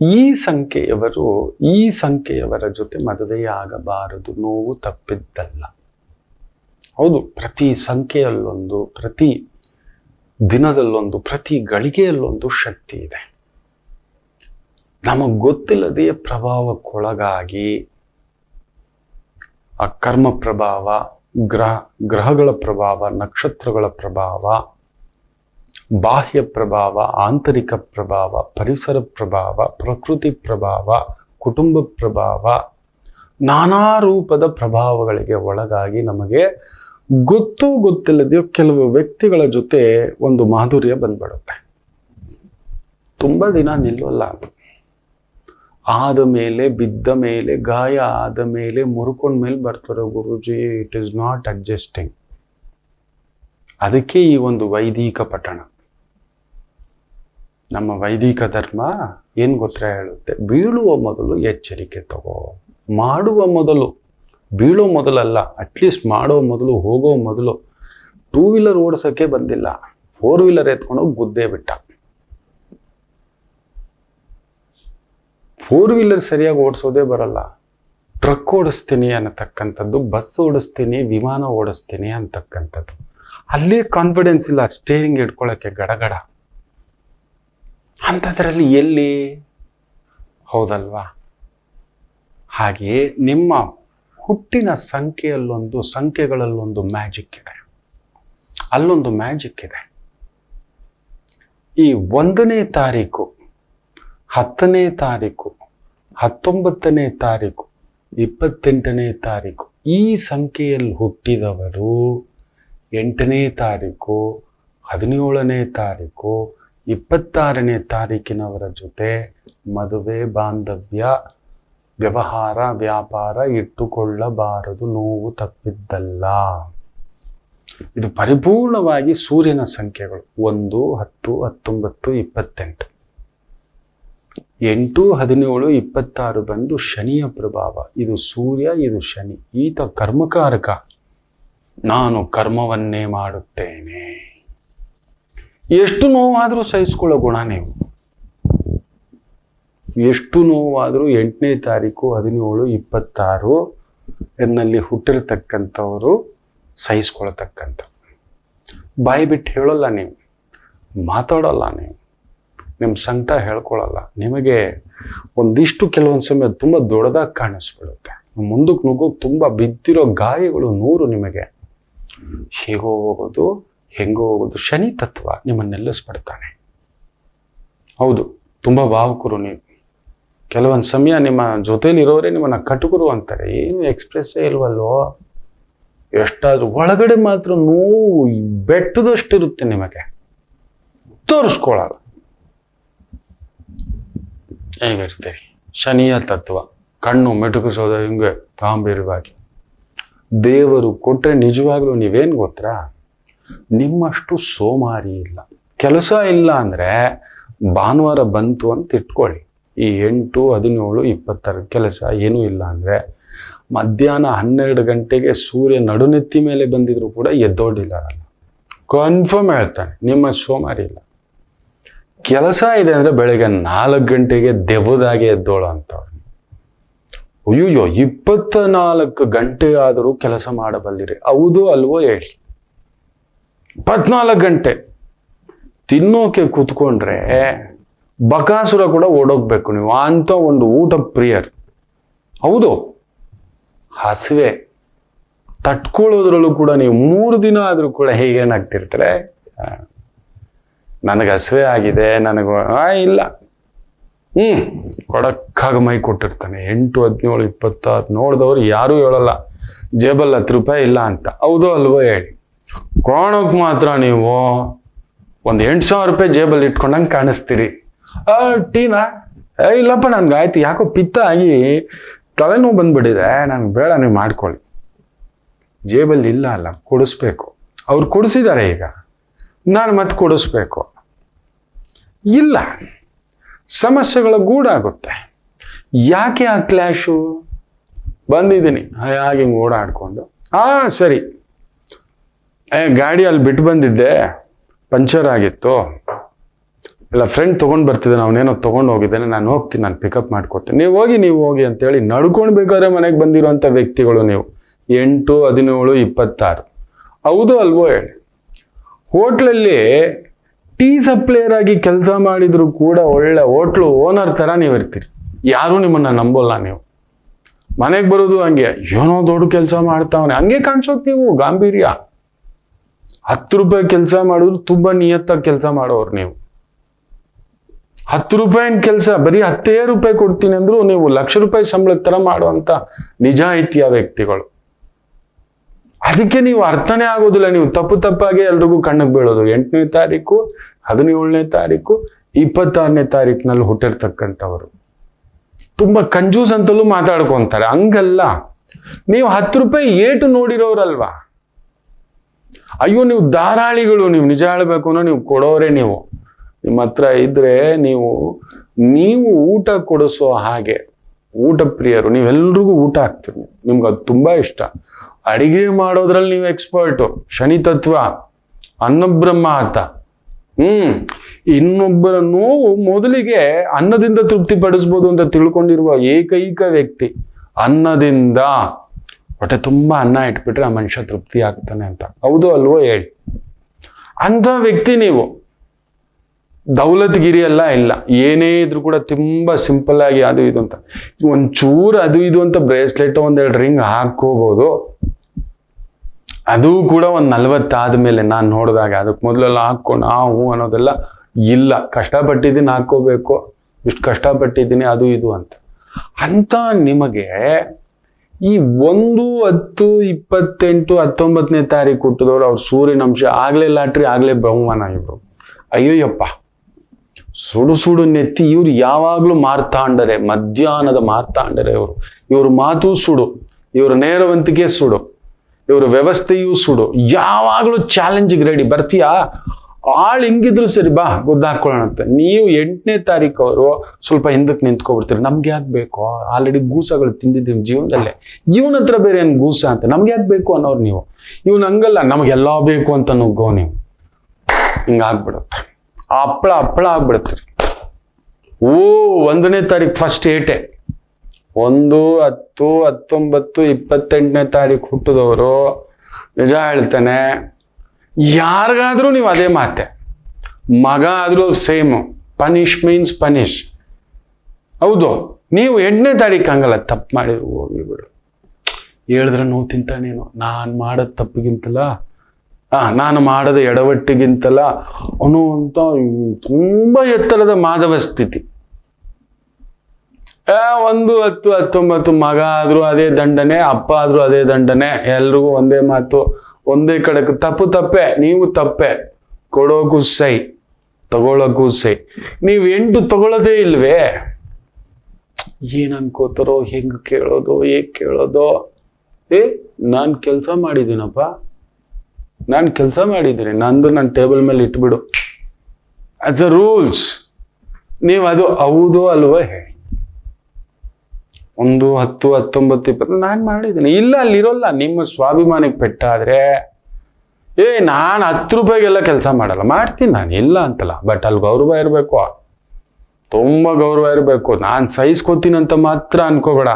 ಈ ಸಂಖ್ಯೆಯವರು, ಈ ಸಂಖ್ಯೆಯವರ ಜೊತೆ ಮದುವೆಯಾಗಬಾರದು, ನೋವು ತಪ್ಪಿದ್ದಲ್ಲ. ಹೌದು, ಪ್ರತಿ ಸಂಖ್ಯೆಯಲ್ಲೊಂದು, ಪ್ರತಿ ದಿನದಲ್ಲೊಂದು, ಪ್ರತಿ ಗಳಿಗೆಯಲ್ಲೊಂದು ಶಕ್ತಿ ಇದೆ. ನಮಗೆ ಗೊತ್ತಿಲ್ಲದೆಯೇ ಪ್ರಭಾವಕ್ಕೊಳಗಾಗಿ ಆ ಕರ್ಮ ಪ್ರಭಾವ, ಗ್ರಹ, ಗ್ರಹಗಳ ಪ್ರಭಾವ, ನಕ್ಷತ್ರಗಳ ಪ್ರಭಾವ ಬಾಹ್ಯ ಪ್ರಭಾವ, ಆಂತರಿಕ ಪ್ರಭಾವ, ಪರಿಸರ ಪ್ರಭಾವ, ಪ್ರಕೃತಿ ಪ್ರಭಾವ, ಕುಟುಂಬ ಪ್ರಭಾವ, ನಾನಾ ರೂಪದ ಪ್ರಭಾವಗಳಿಗೆ ಒಳಗಾಗಿ ನಮಗೆ ಗೊತ್ತು ಗೊತ್ತಿಲ್ಲದೆಯೋ ಕೆಲವು ವ್ಯಕ್ತಿಗಳ ಜೊತೆ ಒಂದು ಮಾಧುರ್ಯ ಬಂದ್ಬಿಡುತ್ತೆ. ತುಂಬ ದಿನ ನಿಲ್ಲಲ್ಲ ಅದು. ಆದ ಮೇಲೆ, ಬಿದ್ದ ಮೇಲೆ, ಗಾಯ ಆದ ಮೇಲೆ, ಮುರುಕೊಂಡ ಮೇಲೆ ಬರ್ತಾರೆ, Guruji it is not adjusting ಅದಕ್ಕೆ ಈ ಒಂದು ವೈದಿಕ ಪಠಣ. ನಮ್ಮ ವೈದಿಕ ಧರ್ಮ ಏನು ಗೊತ್ತ ಹೇಳುತ್ತೆ? ಬೀಳುವ ಮೊದಲು ಎಚ್ಚರಿಕೆ ತಗೋ. ಮಾಡುವ ಮೊದಲು, ಬೀಳೋ ಮೊದಲಲ್ಲ ಅಟ್ಲೀಸ್ಟ್ ಮಾಡೋ ಮೊದಲು, ಹೋಗೋ ಮೊದಲು. ಟೂ ವೀಲರ್ ಓಡಿಸೋಕ್ಕೆ ಬಂದಿಲ್ಲ. ಫೋರ್ ವೀಲರ್ ಎತ್ಕೊಂಡು ಗುದ್ದೇ ಬಿಟ್ಟ. ಫೋರ್ ವೀಲರ್ ಸರಿಯಾಗಿ ಓಡಿಸೋದೇ ಬರಲ್ಲ. ಟ್ರಕ್ ಓಡಿಸ್ತೀನಿ ಅನ್ನತಕ್ಕಂಥದ್ದು ಬಸ್ ಓಡಿಸ್ತೀನಿ, ವಿಮಾನ ಓಡಿಸ್ತೀನಿ ಅಂತಕ್ಕಂಥದ್ದು ಅಲ್ಲೇ ಕಾನ್ಫಿಡೆನ್ಸ್ ಇಲ್ಲ ಸ್ಟೇರಿಂಗ್ ಇಟ್ಕೊಳ್ಳೋಕ್ಕೆ ಗಡಗಡ. ಅಂಥದ್ರಲ್ಲಿ ಎಲ್ಲಿ? ಹೌದಲ್ವಾ? ಹಾಗೆಯೇ ನಿಮ್ಮ ಹುಟ್ಟಿನ ಸಂಖ್ಯೆಯಲ್ಲೊಂದು, ಸಂಖ್ಯೆಗಳಲ್ಲೊಂದು ಮ್ಯಾಜಿಕ್ ಇದೆ. ಅಲ್ಲೊಂದು ಮ್ಯಾಜಿಕ್ ಇದೆ. ಈ ಒಂದನೇ ತಾರೀಕು, ಹತ್ತನೇ ತಾರೀಕು, ಹತ್ತೊಂಬತ್ತನೇ ತಾರೀಕು, ಇಪ್ಪತ್ತೆಂಟನೇ ತಾರೀಕು, ಈ ಸಂಖ್ಯೆಯಲ್ಲಿ ಹುಟ್ಟಿದವರು ಎಂಟನೇ ತಾರೀಕು, ಹದಿನೇಳನೇ ತಾರೀಕು ಇಪ್ಪತ್ತಾರನೇ ತಾರೀಕಿನವರ ಜೊತೆ ಮದುವೆ, ಬಾಂಧವ್ಯ, ವ್ಯವಹಾರ, ವ್ಯಾಪಾರ ಇಟ್ಟುಕೊಳ್ಳಬಾರದು, ನೋವು ತಪ್ಪಿದ್ದಲ್ಲ. ಇದು ಪರಿಪೂರ್ಣವಾಗಿ ಸೂರ್ಯನ ಸಂಖ್ಯೆಗಳು. ಒಂದು, ಹತ್ತು, ಹತ್ತೊಂಬತ್ತು, ಇಪ್ಪತ್ತೆಂಟು. ಎಂಟು, ಹದಿನೇಳು, ಇಪ್ಪತ್ತಾರು ಬಂದು ಶನಿಯ ಪ್ರಭಾವ. ಇದು ಸೂರ್ಯ, ಇದು ಶನಿ. ಈತ ಕರ್ಮಕಾರಕ. ನಾನು ಕರ್ಮವನ್ನೇ ಮಾಡುತ್ತೇನೆ. ಎಷ್ಟು ನೋವಾದರೂ ಸಹಿಸ್ಕೊಳ್ಳೋ ಗುಣ ನೀವು. ಎಷ್ಟು ನೋವಾದರೂ ಎಂಟನೇ ತಾರೀಕು ಹದಿನೇಳು ಇಪ್ಪತ್ತಾರು ಎನ್ನಲ್ಲಿ ಹುಟ್ಟಿರ್ತಕ್ಕಂಥವರು ಸಹಿಸ್ಕೊಳ್ತಕ್ಕಂಥ. ಬಾಯಿ ಬಿಟ್ಟು ಹೇಳೋಲ್ಲ ನೀವು. ಮಾತಾಡೋಲ್ಲ ನೀವು. ನಿಮ್ಮ ಸಂಕಟ ಹೇಳ್ಕೊಳ್ಳಲ್ಲ. ನಿಮಗೆ ಒಂದಿಷ್ಟು ಕೆಲವೊಂದು ಸಮಯ ತುಂಬ ದೊಡ್ಡದಾಗಿ ಕಾಣಿಸ್ಬಿಡುತ್ತೆ. ಮುಂದಕ್ಕೆ ನುಗ್ಗೋಕೆ ತುಂಬ ಬಿದ್ದಿರೋ ಗಾಯಗಳು ನೂರು ನಿಮಗೆ ಹೇಗೋ ಹೋಗೋದು. ಹೆಂಗೋ ಒಂದು ಶನಿ ತತ್ವ ನಿಮ್ಮನ್ನು ನಿಲ್ಲಿಸ್ಬಿಡ್ತಾನೆ ಹೌದು, ತುಂಬ ಭಾವುಕರು ನೀವು. ಕೆಲವೊಂದು ಸಮಯ ನಿಮ್ಮ ಜೊತೆಲಿರೋರೇ ನಿಮ್ಮನ್ನು ಕಟುಕರು ಅಂತಾರೆ. ಏನು ಎಕ್ಸ್ಪ್ರೆಸ್ಸೇ ಇಲ್ವಲ್ಲೋ? ಎಷ್ಟಾದ್ರೂ ಒಳಗಡೆ ಮಾತ್ರ ನೋವು ಬೆಟ್ಟದಷ್ಟಿರುತ್ತೆ ನಿಮಗೆ. ತೋರಿಸ್ಕೊಳ್ಳಲ್ಲ ಹೇಗಿರ್ತೀರಿ ಶನಿಯ ತತ್ವ, ಕಣ್ಣು ಮೆಟುಕಿಸೋದ, ಹಿಂಗೆ ಗಾಂಭೀರ್ಯವಾಗಿ ದೇವರು ಕೊಟ್ಟರೆ ನಿಜವಾಗ್ಲೂ ನೀವೇನು ಗೊತ್ತಾ? ನಿಮ್ಮಷ್ಟು ಸೋಮಾರಿ ಇಲ್ಲ. ಕೆಲಸ ಇಲ್ಲ ಅಂದರೆ ಭಾನುವಾರ ಬಂತು ಅಂತ ಇಟ್ಕೊಳ್ಳಿ. ಈ ಎಂಟು, ಹದಿನೇಳು, ಇಪ್ಪತ್ತರ ಕೆಲಸ ಏನೂ ಇಲ್ಲ ಅಂದರೆ ಮಧ್ಯಾಹ್ನ ಹನ್ನೆರಡು ಗಂಟೆಗೆ ಸೂರ್ಯ ನಡುನೆತ್ತಿ ಮೇಲೆ ಬಂದಿದ್ರು ಕೂಡ ಎದ್ದೋಡಿಲ್ಲ ಕನ್ಫರ್ಮ್ ಹೇಳ್ತಾನೆ, ನಿಮ್ಮ ಸೋಮಾರಿ ಇಲ್ಲ. ಕೆಲಸ ಇದೆ ಅಂದರೆ ಬೆಳಗ್ಗೆ ನಾಲ್ಕು ಗಂಟೆಗೆ ದೆಬ್ಬದಾಗೆ ಎದ್ದೋಳು ಅಂತವ್ರು. ಅಯ್ಯೋ ಇಪ್ಪತ್ತ ನಾಲ್ಕು ಗಂಟೆ ಆದರೂ ಕೆಲಸ ಮಾಡಬಲ್ಲಿರಿ. ಹೌದು ಅಲ್ವೋ ಹೇಳಿ. ಇಪ್ಪತ್ನಾಲ್ಕು ಗಂಟೆ. ತಿನ್ನೋಕೆ ಕೂತ್ಕೊಂಡ್ರೆ ಬಕಾಸುರ ಕೂಡ ಓಡೋಗ್ಬೇಕು ನೀವು. ಅಂತ ಒಂದು ಊಟ ಪ್ರಿಯರ್. ಹೌದು. ಹಸಿವೆ. ತಟ್ಕೊಳ್ಳೋದ್ರಲ್ಲೂ ಕೂಡ ನೀವು ಮೂರು ದಿನ ಆದರೂ ಕೂಡ ಹೇಗೇನಾಗ್ತಿರ್ತಾರೆ ನನಗೆ ಹಸಿವೆ ಆಗಿದೆ, ನನಗೆ ಇಲ್ಲ. ಹ್ಞೂ ಕೊಡಕ್ಕಾಗ ಮೈ ಕೊಟ್ಟಿರ್ತಾನೆ. ಎಂಟು, ಹದಿನೇಳು, ಇಪ್ಪತ್ತಾರು, ನೋಡಿದವ್ರು ಯಾರೂ ಹೇಳಲ್ಲ. ಜೇಬಲ್ ಹತ್ತು ರೂಪಾಯಿ ಇಲ್ಲ ಅಂತ. ಹೌದು ಅಲ್ವೋ ಹೇಳಿ. ಕೋಣಕ್ಕೆ ಮಾತ್ರ ನೀವು ಒಂದು ಎಂಟು ಸಾವಿರ ರೂಪಾಯಿ ಜೇಬಲ್ಲಿ ಇಟ್ಕೊಂಡಂಗೆ ಕಾಣಿಸ್ತೀರಿ. ಆ ಟೀನಾ? ಏ ಇಲ್ಲಪ್ಪ ನನ್ಗೆ ಆಯ್ತು. ಯಾಕೋ ಪಿತ್ತ ಆಗಿ ತಲೆನೋವು ಬಂದ್ಬಿಟ್ಟಿದೆ. ನನಗೆ ಬೇಡ ನೀವು ಮಾಡ್ಕೊಳ್ಳಿ. ಜೇಬಲ್ಲಿ ಇಲ್ಲ ಅಲ್ಲ ಕೊಡಿಸ್ಬೇಕು. ಅವ್ರು ಕೊಡಿಸಿದ್ದಾರೆ ಈಗ. ನಾನು ಮತ್ತೆ ಕೊಡಿಸ್ಬೇಕು. ಇಲ್ಲ. ಸಮಸ್ಯೆಗಳು ಗೂಡಾಗುತ್ತೆ. ಯಾಕೆ ಆ ಕ್ಲ್ಯಾಶು ಬಂದಿದ್ದೀನಿ. ಹಾಗೆ ಹಿಂಗೆ ಓಡಾಡ್ಕೊಂಡು. ಹಾಂ ಸರಿ. ಏ, ಗಾಡಿ ಅಲ್ಲಿ ಬಿಟ್ಟು ಬಂದಿದ್ದೆ. ಪಂಚರ್ ಆಗಿತ್ತು. ಇಲ್ಲ ಫ್ರೆಂಡ್ ತೊಗೊಂಡು ಬರ್ತಿದ್ದೆ ಅವನೇನೋ ತೊಗೊಂಡು ಹೋಗಿದ್ದೇನೆ. ನಾನು ಹೋಗ್ತೀನಿ, ನಾನು ಪಿಕಪ್ ಮಾಡ್ಕೊತೀನಿ ನೀವು ಹೋಗಿ ನೀವು ಹೋಗಿ ಅಂತೇಳಿ ನಡ್ಕೊಂಡು ಬೇಕಾದ್ರೆ ಮನೆಗೆ ಬಂದಿರುವಂಥ ವ್ಯಕ್ತಿಗಳು ನೀವು. ಎಂಟು, ಹದಿನೇಳು, ಇಪ್ಪತ್ತಾರು. ಹೌದು ಅಲ್ವೋ ಹೇಳಿ. ಹೋಟ್ಲಲ್ಲಿ ಟೀ ಸಪ್ಲೈಯರ್ ಆಗಿ ಕೆಲಸ ಮಾಡಿದರೂ ಕೂಡ ಒಳ್ಳೆ ಹೋಟ್ಲು ಓನರ್ ಥರ ನೀವು ಇರ್ತೀರಿ. ಯಾರೂ ನಿಮ್ಮನ್ನ ನಂಬೋಲ್ಲ ನೀವು. ಮನೆಗೆ ಬರೋದು ಹಂಗೆ. ಏನೋ ದೊಡ್ಡ ಕೆಲಸ ಮಾಡ್ತಾವನೆ. ಹಂಗೆ ಕಾಣಿಸೋಕ್ ನೀವು ಗಾಂಭೀರ್ಯ. ಹತ್ತು ರೂಪಾಯಿ ಕೆಲಸ ಮಾಡೋದು ತುಂಬಾ ನಿಯತ್ತಾಗಿ ಕೆಲಸ ಮಾಡೋರು ನೀವು. ಹತ್ತು ರೂಪಾಯಿನ ಕೆಲಸ? ಬರೀ ಹತ್ತೇ ರೂಪಾಯಿ ಕೊಡ್ತೀನಿ ಅಂದ್ರು ನೀವು ಲಕ್ಷ ರೂಪಾಯಿ ಸಂಬಳದ ತರ ಮಾಡುವಂತ ನಿಜಾಯಿತಿಯ ವ್ಯಕ್ತಿಗಳು. ಅದಕ್ಕೆ ನೀವು ಅರ್ಥನೇ ಆಗೋದಿಲ್ಲ. ನೀವು ತಪ್ಪು ತಪ್ಪಾಗಿ ಎಲ್ರಿಗೂ ಕಣ್ಣಿಗೆ ಬೀಳೋದು. ಎಂಟನೇ ತಾರೀಕು, ಹದಿನೇಳನೇ ತಾರೀಕು, ಇಪ್ಪತ್ತಾರನೇ ತಾರೀಕಿನಲ್ಲಿ ಹುಟ್ಟಿರ್ತಕ್ಕಂಥವರು. ತುಂಬಾ ಕಂಜೂಸ್ ಅಂತಲೂ ಮಾತಾಡ್ಕೊಂತಾರೆ. ಹಂಗಲ್ಲ. ನೀವು ಹತ್ತು ರೂಪಾಯಿ ಏಟು ನೋಡಿರೋರಲ್ವಾ? ಅಯ್ಯೋ, ನೀವು ಧಾರಾಳಿಗಳು ನೀವು ನಿಜ ಹೇಳ್ಬೇಕು ಅಂದ್ರೆ ನೀವು ಕೊಡೋರೆ ನೀವು. ನಿಮ್ಮ ಹತ್ರ ಇದ್ರೆ ನೀವು ನೀವು ಊಟ ಕೊಡಿಸೋ ಹಾಗೆ, ಊಟ ಪ್ರಿಯರು, ನೀವೆಲ್ರಿಗೂ ಊಟ ಹಾಕ್ತೀರಿ ನಿಮ್ಗೆ ಅದು ತುಂಬಾ ಇಷ್ಟ. ಅಡಿಗೆ ಮಾಡೋದ್ರಲ್ಲಿ ನೀವು ಎಕ್ಸ್ಪರ್ಟು ಶನಿ ತತ್ವ, ಅನ್ನಬ್ರಹ್ಮ ಆತ ಹ್ಮ್. ಇನ್ನೊಬ್ಬರ ನೋವು ಮೊದಲಿಗೆ ಅನ್ನದಿಂದ ತೃಪ್ತಿ ಪಡಿಸ್ಬೋದು ಅಂತ ತಿಳ್ಕೊಂಡಿರುವ ಏಕೈಕ ವ್ಯಕ್ತಿ ಅನ್ನದಿಂದ. ಹೊಟ್ಟೆ ತುಂಬಾ ಅನ್ನ ಇಟ್ಬಿಟ್ರೆ ಆ ಮನುಷ್ಯ ತೃಪ್ತಿ ಆಗ್ತಾನೆ ಅಂತ. ಹೌದು ಅಲ್ವೋ ಹೇಳಿ. ಅಂಥ ವ್ಯಕ್ತಿ ನೀವು. ದೌಲತ್ಗಿರಿ ಎಲ್ಲ ಇಲ್ಲ. ಏನೇ ಇದ್ರು ಕೂಡ ತುಂಬಾ ಸಿಂಪಲ್ ಆಗಿ ಅದು ಇದು ಅಂತ. ಒಂಚೂರು ಅದು ಇದು ಅಂತ ಬ್ರೇಸ್ಲೆಟ್ ಒಂದೆರಡು ರಿಂಗ್ ಹಾಕೋಬಹುದು ಅದು ಕೂಡ ಒಂದು ನಲ್ವತ್ತಾದ್ಮೇಲೆ ನಾನು ನೋಡಿದಾಗ ಅದಕ್ಕೆ ಮೊದಲೆಲ್ಲ ಹಾಕೊಂಡು ಆ ಹ್ಞೂ ಅನ್ನೋದೆಲ್ಲ ಇಲ್ಲ. ಕಷ್ಟಪಟ್ಟಿದ್ದೀನಿ ಹಾಕೋಬೇಕು ಇಷ್ಟು ಕಷ್ಟಪಟ್ಟಿದ್ದೀನಿ ಅದು ಇದು ಅಂತ. ಅಂತ ನಿಮಗೆ ಈ ಒಂದು ಹತ್ತು ಇಪ್ಪತ್ತೆಂಟು ಹತ್ತೊಂಬತ್ತನೇ ತಾರೀಕು ಹುಟ್ಟಿದವರು ಅವ್ರ ಸೂರ್ಯನ ಅಂಶ ಆಗ್ಲೇ ಲಾಟ್ರಿ, ಆಗ್ಲೇ ಬಹುಮಾನ ಇವರು. ಅಯ್ಯೋಯ್ಯಪ್ಪ. ಸುಡು ಸುಡು ನೆತ್ತಿ ಇವ್ರು ಯಾವಾಗ್ಲೂ ಮಾರ್ತಾಂಡರೆ, ಮಧ್ಯಾಹ್ನದ ಮಾರ್ತಾಂಡರೆ ಇವರು. ಇವ್ರ ಮಾತು ಸುಡು, ಇವ್ರ ನೇರವಂತಿಕೆ ಸುಡು, ಇವ್ರ ವ್ಯವಸ್ಥೆಯೂ ಸುಡು. ಯಾವಾಗಲೂ ಚಾಲೆಂಜಿಗೆ ರೆಡಿ ಬರ್ತೀಯಾ? ಆಳ್ ಹಿಂಗಿದ್ರು ಸರಿ ಬಾ ಗುದ್ದಾಕೊಳ್ಳೋಣ ಅಂತ. ನೀವು ಎಂಟನೇ ತಾರೀಕು ಸ್ವಲ್ಪ ಹಿಂದಕ್ಕೆ ನಿಂತ್ಕೊಬಿಡ್ತೀರಿ. ನಮ್ಗೆ ಯಾಕೆ ಬೇಕು? ಆಲ್ರೆಡಿ ಗೂಸಗಳು ತಿಂದಿದ್ದೀವಿ ಜೀವನದಲ್ಲೇ. ಇವನ ಹತ್ರ ಬೇರೆ ಏನು ಗೂಸ ಅಂತ? ನಮ್ಗೆ ಯಾಕೆ ಬೇಕು ಅನ್ನೋರು ನೀವು? ಇವ್ನು ಹಂಗಲ್ಲ ನಮಗೆಲ್ಲ ಬೇಕು ಅಂತ ನುಗ್ಗೋ ನೀವು. ಹಿಂಗಾಗ್ಬಿಡುತ್ತೆ ಹಪ್ಪಳ ಹಪ್ಪಳ ಆಗ್ಬಿಡುತ್ತೆ. ಓ, ಒಂದನೇ ತಾರೀಕು ಫಸ್ಟ್ ಏಟೆ. ಒಂದು, ಹತ್ತು, ಹತ್ತೊಂಬತ್ತು, ಇಪ್ಪತ್ತೆಂಟನೇ ತಾರೀಕು ಹುಟ್ಟಿದವರು. ನಿಜ ಹೇಳ್ತಾನೆ. ಯಾರಿಗಾದ್ರೂ ನೀವು ಅದೇ ಮಾತೆ. ಮಗ ಆದರೂ ಸೇಮ್ ಪನಿಷ್ ಮೀನ್ಸ್ ಪನಿಷ್ ಹೌದು, ನೀವು ಎಂಟನೇ ತಾರೀಕು ಹಂಗಲ್ಲ, ತಪ್ಪು ಮಾಡಿದ್ರು ಹೋಗ್ಲಿ ಬಿಡು. ಹೇಳಿದ್ರೆ ನೋವು ತಿಂತಾನೇನು ನಾನು. ಮಾಡೋದು ತಪ್ಪಿಗಿಂತಲ್ಲ? ಆ, ನಾನು ಮಾಡದ ಎಡವಟ್ಟಿಗಿಂತಲ್ಲ? ಅನ್ನುವಂಥ ತುಂಬಾ ಎತ್ತರದ ಮಾಧವ ಸ್ಥಿತಿ. ಒಂದು, ಹತ್ತು, ಹತ್ತೊಂಬತ್ತು ಮಗ ಆದರೂ ಅದೇ ದಂಡನೆ, ಅಪ್ಪ ಆದರೂ ಅದೇ ದಂಡನೆ. ಎಲ್ರಿಗೂ ಒಂದೇ ಮಾತು. ಒಂದೇ ಕಡೆಗೆ ತಪ್ಪು ತಪ್ಪೆ, ನೀವು ತಪ್ಪೆ. ಕೊಡೋಕು ಸೈ, ತಗೊಳಕ್ಕೂ ಸೈ. ನೀವು ಎಂಟು ತಗೊಳ್ಳೋದೇ ಇಲ್ವೇ? ಏನ್ ಅನ್ಕೋತಾರೋ ಹೆಂಗ್ ಕೇಳೋದು, ಹೇಗ್ ಕೇಳೋದು. ಏ, ನಾನ್ ಕೆಲಸ ಮಾಡಿದ್ದೀನಪ್ಪ. ನಾನು ಕೆಲಸ ಮಾಡಿದ್ದೀನಿ. ನಂದು ನನ್ನ ಟೇಬಲ್ ಮೇಲೆ ಇಟ್ಬಿಡು. ಆಸ್ ಅ ರೂಲ್ಸ್ ನೀವು ಅದು ಹೌದು ಅಲ್ವೋ ಹೇಳಿ. ಒಂದು ಹತ್ತು, ಹತ್ತೊಂಬತ್ತು, ಇಪ್ಪತ್ತು, ನಾನು ಮಾಡಿದ್ದೀನಿ. ಇಲ್ಲ, ಅಲ್ಲಿರೋಲ್ಲ. ನಿಮ್ಮ ಸ್ವಾಭಿಮಾನಕ್ಕೆ ಪೆಟ್ಟಾದ್ರೆ, ಏ, ನಾನು ಹತ್ತು ರೂಪಾಯಿಗೆಲ್ಲ ಕೆಲಸ ಮಾಡಲ್ಲ. ಮಾಡ್ತೀನಿ ನಾನು. ಇಲ್ಲ ಅಂತಲ್ಲ. ಬಟ್ ಅಲ್ಲಿ ಗೌರವ ಇರಬೇಕು. ತುಂಬ ಗೌರವ ಇರಬೇಕು. ನಾನು ಸಹಿಸ್ಕೋತೀನಿ ಅಂತ ಮಾತ್ರ ಅನ್ಕೋಬೇಡ.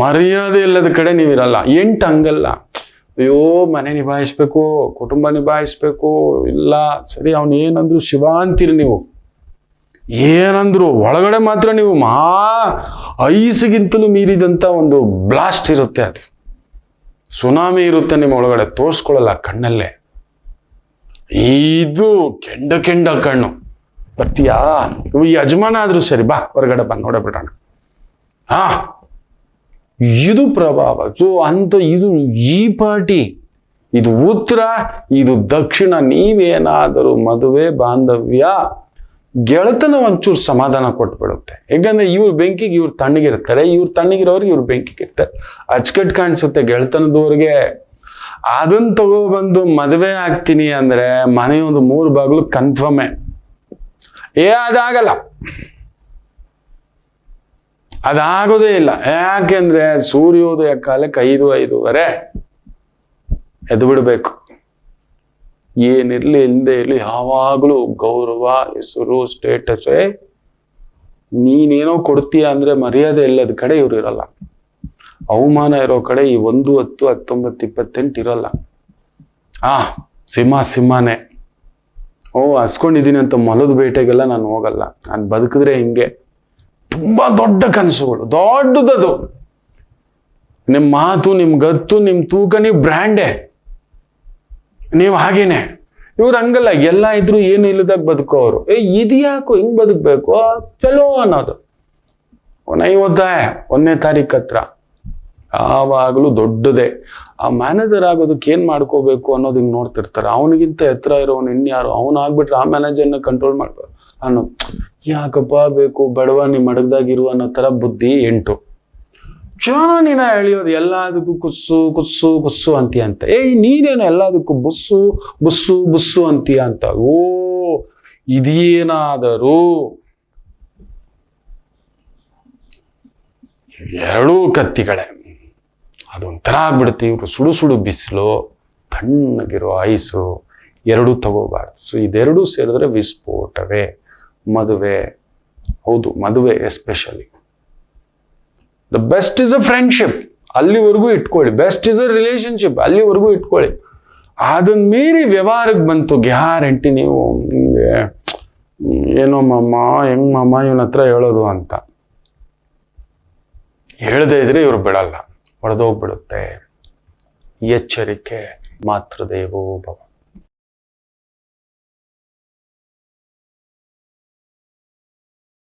ಮರ್ಯಾದೆ ಇಲ್ಲದ ಕಡೆ ನೀವಿರಲ್ಲ. ಎಂಟು ಹಂಗಲ್ಲ. ಅಯ್ಯೋ, ಮನೆ ನಿಭಾಯಿಸ್ಬೇಕು, ಕುಟುಂಬ ನಿಭಾಯಿಸ್ಬೇಕು. ಇಲ್ಲ, ಸರಿ, ಅವನು ಏನಂದ್ರು ಶಿವ ಅಂತೀರಿ ನೀವು. ಏನಂದ್ರು ಒಳಗಡೆ ಮಾತ್ರ ನೀವು ಮಹಾ ಐಸ್ಗಿಂತಲೂ ಮೀರಿದಂತ ಒಂದು ಬ್ಲಾಸ್ಟ್ ಇರುತ್ತೆ ಅದು. ಸುನಾಮಿ ಇರುತ್ತೆ ನಿಮ್ಮ ಒಳಗಡೆ, ತೋರಿಸ್ಕೊಳ್ಳಲ್ಲ ಕಣ್ಣಲ್ಲೇ. ಇದು ಕೆಂಡ ಕೆಂಡ ಕಣ್ಣು. ಬರ್ತೀಯಾ? ಈ ಯಜಮಾನ ಆದರೂ ಸರಿ, ಬಾ, ಹೊರಗಡೆ ಬಾ, ನೋಡಬಿಡೋಣ. ಹಾ, ಇದು ಪ್ರಭಾವ ಸೊ ಅಂತ, ಇದು ಈ ಪಾರ್ಟಿ ಇದು ಉತ್ತರ, ಇದು ದಕ್ಷಿಣ, ನೀವೇನಾದರೂ ಮದುವೆ, ಬಾಂಧವ್ಯ ಗೆಳತನ ಒಂಚೂರು ಸಮಾಧಾನ ಕೊಟ್ಬಿಡುತ್ತೆ. ಯಾಕಂದ್ರೆ ಇವ್ರ ಬೆಂಕಿಗೆ ಇವ್ರು ತಣ್ಣಗಿರ್ತಾರೆ, ಇವ್ರ ತಣ್ಣಗಿರೋರಿಗೆ ಇವ್ರ ಬೆಂಕಿಗೆ ಇರ್ತಾರೆ. ಅಚ್ಚಕಟ್ಟು ಕಾಣಿಸುತ್ತೆ ಗೆಳತನದವ್ರಿಗೆ. ಅದನ್ನ ತಗೊಬಂದು ಮದುವೆ ಆಗ್ತೀನಿ ಅಂದ್ರೆ ಮನೆಯೊಂದು ಮೂರು ಬಾಗಿಲು ಕನ್ಫರ್ಮೇ ಏ, ಅದಾಗಲ್ಲ. ಅದಾಗೋದೇ ಇಲ್ಲ. ಯಾಕೆಂದ್ರೆ ಸೂರ್ಯೋದಯ ಕಾಲಕ್ಕೆ ಐದು, ಐದೂವರೆ. ಎದ್ದು ಬಿಡಬೇಕು ಏನಿರ್ಲಿ ಇಲ್ಲದೆ ಇರಲಿ, ಯಾವಾಗಲೂ ಗೌರವ, ಹೆಸರು ಸ್ಟೇಟಸೇ ನೀನೇನೋ ಕೊಡ್ತೀಯ ಅಂದ್ರೆ ಮರ್ಯಾದೆ ಇಲ್ಲದ ಕಡೆ ಇವ್ರು ಇರಲ್ಲ. ಅವಮಾನ ಇರೋ ಕಡೆ ಈ ಒಂದು ಹತ್ತು, ಹತ್ತೊಂಬತ್ತು, ಇಪ್ಪತ್ತೆಂಟು ಇರಲ್ಲ. ಆ, ಸಿಂಹ ಸಿಂಹನೇ. ಓ, ಹಸ್ಕೊಂಡಿದ್ದೀನಿ ಅಂತ ಮೊಲದ ಬೇಟೆಗೆಲ್ಲ ನಾನು ಹೋಗಲ್ಲ. ನಾನು ಬದುಕಿದ್ರೆ ಹಿಂಗೆ. ತುಂಬಾ ದೊಡ್ಡ ಕನಸುಗಳು, ದೊಡ್ಡದದು. ನಿಮ್ಮ ಮಾತು ನಿಮ್ಮ ಗತ್ತು ನಿಮ್ಮ ತೂಕ, ನೀವು ಬ್ರ್ಯಾಂಡೇ. ನೀವು ಹಾಗೇನೆ. ಇವ್ರು ಹಂಗಲ್ಲ, ಎಲ್ಲ ಇದ್ರು ಏನು ಇಲ್ಲದಾಗ ಬದುಕೋರು ಏ ಇದ್ಯಾಕು ಹಿಂಗ್ ಬದುಕ್ಬೇಕು? ಚಲೋ ಅನ್ನೋದು. ಒತ್ತಾಯ ಒಂದನೇ ತಾರೀಕು ಹತ್ರ. ಯಾವಾಗಲೂ ದೊಡ್ಡದೇ. ಆ ಮ್ಯಾನೇಜರ್ ಆಗೋದಕ್ಕೆ ಏನ್ ಮಾಡ್ಕೋಬೇಕು ಅನ್ನೋದು ಹಿಂಗ್ ನೋಡ್ತಿರ್ತಾರೆ. ಅವನಿಗಿಂತ ಎತ್ತರ ಇರೋನು ಇನ್ಯಾರು ಅವನು ಆಗ್ಬಿಟ್ರೆ ಆ ಮ್ಯಾನೇಜರ್ನ ಕಂಟ್ರೋಲ್ ಮಾಡ್ಬೇಕು ಅನ್ನೋ ಯಾಕಪ್ಪ ಬೇಕು, ಬಡವ ನಿಮ್ಮ ಮಡಗದಾಗಿರುವ ಅನ್ನೋ ತರ ಬುದ್ಧಿ ಎಂಟು. ನೀನ ಎಳೆಯೋದು ಎಲ್ಲದಕ್ಕೂ ಕುಸ್ಸು ಕುಸ್ಸು ಕುಸ್ಸು ಅಂತೀಯ ಅಂತ. ಏಯ್, ನೀನೇನು ಎಲ್ಲದಕ್ಕೂ ಬುಸ್ಸು ಬುಸ್ಸು ಬುಸ್ಸು ಅಂತೀಯ ಅಂತ? ಓ, ಇದೇನಾದರೂ? ಎರಡೂ ಕತ್ತಿಗಳೇ. ಅದೊಂಥರ ಆಗ್ಬಿಡುತ್ತೆ ಇವರು. ಸುಡು ಸುಡು ಬಿಸಿಲು, ತಣ್ಣಗಿರೋ ಐಸು, ಎರಡೂ ತಗೋಬಾರ್ದು. ಸೊ ಇದೆರಡೂ ಸೇರಿದ್ರೆ ವಿಸ್ಫೋಟವೇ. ಮದುವೆ, ಹೌದು, ಮದುವೆ especially the best is a friendship ಅಲ್ಲಿವರೆಗೂ ಇಟ್ಕೊಳ್ಳಿ. ಬೆಸ್ಟ್ ಇಸ್ ಅ ರಿಲೇಶನ್ಶಿಪ್ ಅಲ್ಲಿವರೆಗೂ ಇಟ್ಕೊಳ್ಳಿ. ಅದನ್ನ ಮೀರಿ ವ್ಯವಹಾರಕ್ಕೆ ಬಂತು ಗ್ಯಾರಂಟಿ ನೀವು ಹಿಂಗೆ ಏನೋ ಮಮ್ಮ ಹೆಂಗ್ ಮಮ್ಮ ಇವನ ಹತ್ರ ಹೇಳೋದು ಅಂತ. ಹೇಳದೇ ಇದ್ರೆ ಇವ್ರು ಬಿಡಲ್ಲ. ಹೊಡೆದೋಗ್ಬಿಡುತ್ತೆ. ಎಚ್ಚರಿಕೆ, ಮಾತೃದೇವೋ ಭವ.